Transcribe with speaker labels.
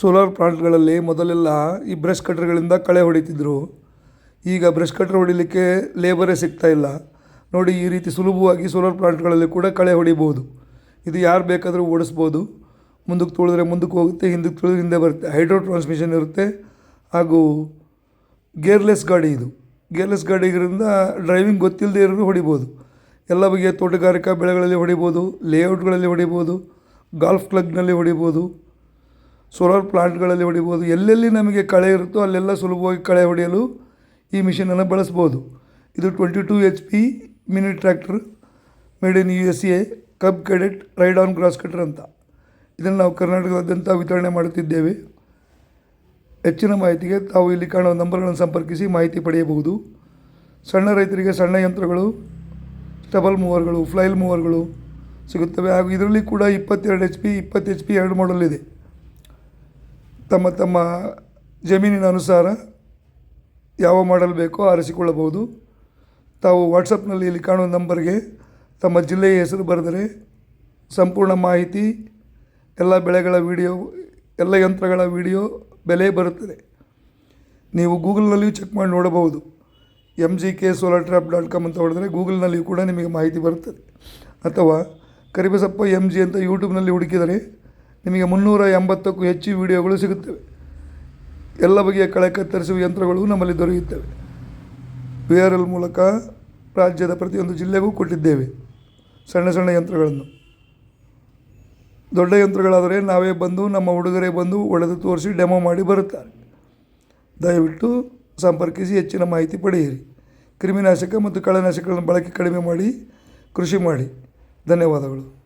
Speaker 1: Solar ಪ್ಲಾಂಟ್ಗಳಲ್ಲಿ ಮೊದಲೆಲ್ಲ ಈ brush ಕಟ್ರ್ಗಳಿಂದ ಕಳೆ ಹೊಡಿತಿದ್ರು. ಈಗ ಬ್ರಷ್ ಕಟ್ರ್ ಹೊಡಿಲಿಕ್ಕೆ ಲೇಬರೇ ಸಿಗ್ತಾ ಇಲ್ಲ. ನೋಡಿ ಈ ರೀತಿ ಸುಲಭವಾಗಿ ಸೋಲಾರ್ ಪ್ಲಾಂಟ್ಗಳಲ್ಲಿ ಕೂಡ ಕಳೆ ಹೊಡಿಬೋದು ಇದು ಯಾರು ಬೇಕಾದರೂ ಓಡಿಸ್ಬೋದು. ಮುಂದಕ್ಕೆ ತುಳಿದ್ರೆ ಮುಂದಕ್ಕೆ ಹೋಗುತ್ತೆ, ಹಿಂದಕ್ಕೆ ತುಳಿದ್ರೆ ಹಿಂದೆ ಬರುತ್ತೆ. ಹೈಡ್ರೋ ಟ್ರಾನ್ಸ್ಮಿಷನ್ ಇರುತ್ತೆ. ಹಾಗೂ ಗೇರ್ಲೆಸ್ ಗಾಡಿ ಇದು. ಗೇರ್ಲೆಸ್ ಗಾಡಿಗಿರಿಂದ ಡ್ರೈವಿಂಗ್ ಗೊತ್ತಿಲ್ಲದೆ ಇರೋರು ಹೊಡಿಬೋದು. ಎಲ್ಲ ಬಗೆಯ ತೋಟಗಾರಿಕಾ ಬೆಳೆಗಳಲ್ಲಿ ಹೊಡಿಬೋದು, ಲೇಔಟ್ಗಳಲ್ಲಿ ಹೊಡಿಬೋದು, ಗಾಲ್ಫ್ ಕ್ಲಬ್ನಲ್ಲಿ ಹೊಡಿಬೋದು. ಸೋಲಾರ್ ಪ್ಲಾಂಟ್ಗಳಲ್ಲಿ ಹೊಡಿಬೋದು. ಎಲ್ಲೆಲ್ಲಿ ನಮಗೆ ಕಳೆ ಇರುತ್ತೋ ಅಲ್ಲೆಲ್ಲ ಸುಲಭವಾಗಿ ಕಳೆ ಹೊಡೆಯಲು ಈ ಮಿಷಿನನ್ನು ಬಳಸ್ಬೋದು. ಇದು twenty two H P mini tractor made in U S A Cub Cadet ride on grass cutter ಅಂತ. ಇದನ್ನು ನಾವು ಕರ್ನಾಟಕದಾದ್ಯಂತ ವಿತರಣೆ ಮಾಡುತ್ತಿದ್ದೇವೆ. ಹೆಚ್ಚಿನ ಮಾಹಿತಿಗೆ ತಾವು ಇಲ್ಲಿ ಕಾಣುವ ನಂಬರ್ಗಳನ್ನು ಸಂಪರ್ಕಿಸಿ ಮಾಹಿತಿ ಪಡೆಯಬಹುದು. ಸಣ್ಣ ರೈತರಿಗೆ ಸಣ್ಣ ಯಂತ್ರಗಳು, ಸ್ಟಬಲ್ ಮೂವರ್ಗಳು, ಫ್ಲೈಲ್ ಮೂವರ್ಗಳು ಸಿಗುತ್ತವೆ. ಹಾಗೂ ಇದರಲ್ಲಿ ಕೂಡ ಇಪ್ಪತ್ತೆರಡು ಎಚ್ ಪಿ, ಇಪ್ಪತ್ತು ಎಚ್ ಪಿ ಎರಡು ಮಾಡಲ್ ಇದೆ. ತಮ್ಮ ತಮ್ಮ ಜಮೀನಿನ ಅನುಸಾರ ಯಾವ ಮಾಡಲ್ ಬೇಕೋ ಆರಿಸಿಕೊಳ್ಳಬಹುದು. ತಾವು ವಾಟ್ಸಪ್ನಲ್ಲಿ ಇಲ್ಲಿ ಕಾಣುವ ನಂಬರ್ಗೆ ತಮ್ಮ ಜಿಲ್ಲೆಯ ಹೆಸರು ಬರೆದರೆ ಸಂಪೂರ್ಣ ಮಾಹಿತಿ, ಎಲ್ಲ ಬೆಳೆಗಳ ವಿಡಿಯೋ, ಎಲ್ಲ ಯಂತ್ರಗಳ ವಿಡಿಯೋ ಬೆಲೆ ಬರುತ್ತದೆ. ನೀವು ಗೂಗಲ್ನಲ್ಲಿಯೂ ಚೆಕ್ ಮಾಡಿ ನೋಡಬಹುದು. M G K solar trap dot com ಅಂತ ಹೊಡೆದ್ರೆ ಗೂಗಲ್ನಲ್ಲಿಯೂ ಕೂಡ ನಿಮಗೆ ಮಾಹಿತಿ ಬರುತ್ತದೆ. ಅಥವಾ ಕರಿಬಸಪ್ಪ ಎಂ ಜಿ ಅಂತ ಯೂಟ್ಯೂಬ್ನಲ್ಲಿ ಹುಡುಕಿದರೆ ನಿಮಗೆ ಮುನ್ನೂರ ಎಂಬತ್ತಕ್ಕೂ ಹೆಚ್ಚು ವಿಡಿಯೋಗಳು ಸಿಗುತ್ತವೆ. ಎಲ್ಲ ಬಗೆಯ ಕಳೆ ಕತ್ತರಿಸುವ ಯಂತ್ರಗಳು ನಮ್ಮಲ್ಲಿ ದೊರೆಯುತ್ತವೆ. ವಿ ಆರ್ ಎಲ್ ಮೂಲಕ ರಾಜ್ಯದ ಪ್ರತಿಯೊಂದು ಜಿಲ್ಲೆಗೂ ಕೊಟ್ಟಿದ್ದೇವೆ ಸಣ್ಣ ಸಣ್ಣ ಯಂತ್ರಗಳನ್ನು. ದೊಡ್ಡ ಯಂತ್ರಗಳಾದರೆ ನಾವೇ ಬಂದು, ನಮ್ಮ ಹುಡುಗರೇ ಬಂದು ಒಡೆದು ತೋರಿಸಿ ಡೆಮೋ ಮಾಡಿ ಬರುತ್ತಾರೆ. ದಯವಿಟ್ಟು ಸಂಪರ್ಕಿಸಿ, ಹೆಚ್ಚಿನ ಮಾಹಿತಿ ಪಡೆಯಿರಿ. ಕ್ರಿಮಿನಾಶಕ ಮತ್ತು ಕಳೆನಾಶಕಗಳನ್ನು ಬಳಕೆ ಕಡಿಮೆ ಮಾಡಿ, ಕೃಷಿ ಮಾಡಿ. ಧನ್ಯವಾದಗಳು.